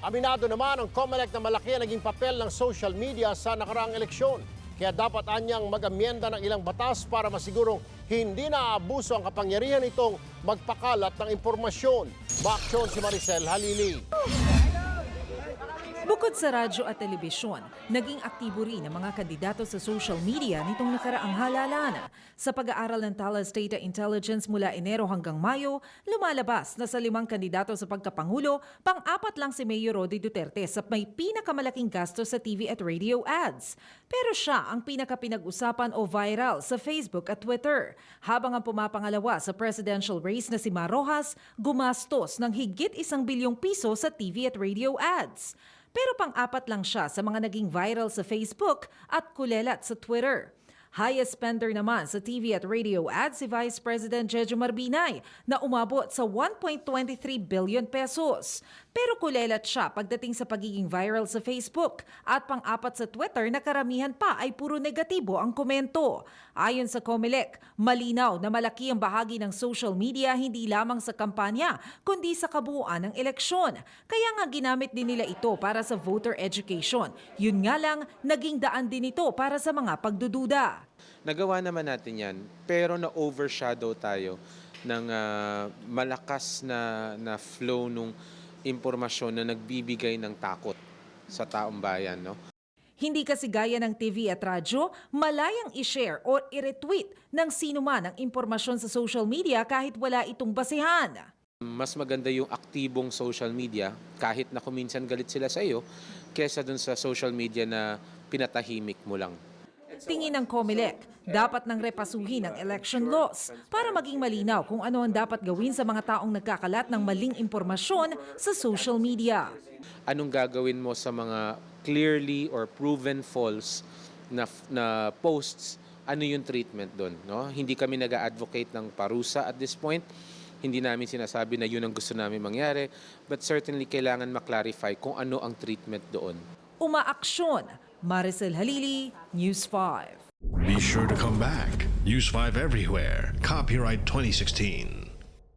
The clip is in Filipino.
Aminado naman ang COMELEC na malaki ang naging papel ng social media sa nakaraang eleksyon. Kaya dapat anyang mag-amyenda ng ilang batas para masigurong hindi naaabuso ang kapangyarihan nitong magpakalat ng impormasyon. Baksyon si Maricel Halili. Bukod sa radyo at telebisyon, naging aktibo rin ang mga kandidato sa social media nitong nakaraang halalan. Sa pag-aaral ng Talas Data Intelligence mula Enero hanggang Mayo, lumalabas na sa limang kandidato sa pagkapangulo, pang-apat lang si Mayor Rodi Duterte sa may pinakamalaking gasto sa TV at radio ads. Pero siya ang pinakapinag-usapan o viral sa Facebook at Twitter. Habang ang pumapangalawa sa presidential race na si Mar Rojas, gumastos ng higit isang bilyong piso sa TV at radio ads. Pero pang-apat lang siya sa mga naging viral sa Facebook at kulelat sa Twitter. Highest spender naman sa TV at radio ads si Vice President Jejo Marbinay na umabot sa 1.23 billion pesos. Pero kulelat siya pagdating sa pagiging viral sa Facebook at pang-apat sa Twitter na karamihan pa ay puro negatibo ang komento. Ayon sa Comelec, malinaw na malaki ang bahagi ng social media hindi lamang sa kampanya kundi sa kabuuan ng eleksyon. Kaya nga ginamit din nila ito para sa voter education. Yun nga lang, naging daan din ito para sa mga pagdududa. Nagawa naman natin yan, pero na-overshadow tayo ng ah, malakas na, na flow nung impormasyon na nagbibigay ng takot sa taong bayan. No? Hindi kasi gaya ng TV at radyo, malayang i-share o i-retweet ng sino man ang impormasyon sa social media kahit wala itong basihan. Mas maganda yung aktibong social media, kahit na kuminsan galit sila sa iyo, kesa dun sa social media na pinatahimik mo lang. Tingin ng COMELEC, dapat nang repasuhin ang election laws para maging malinaw kung ano ang dapat gawin sa mga taong nagkakalat ng maling impormasyon sa social media. Anong gagawin mo sa mga clearly or proven false na, na posts? Ano yung treatment doon? No? Hindi kami nag-advocate ng parusa at this point. Hindi namin sinasabi na yun ang gusto namin mangyari. But certainly kailangan maklarify kung ano ang treatment doon. Umaaksyon, Maricel Halili, News 5. Be sure to come back. Use 5 everywhere. Copyright 2016.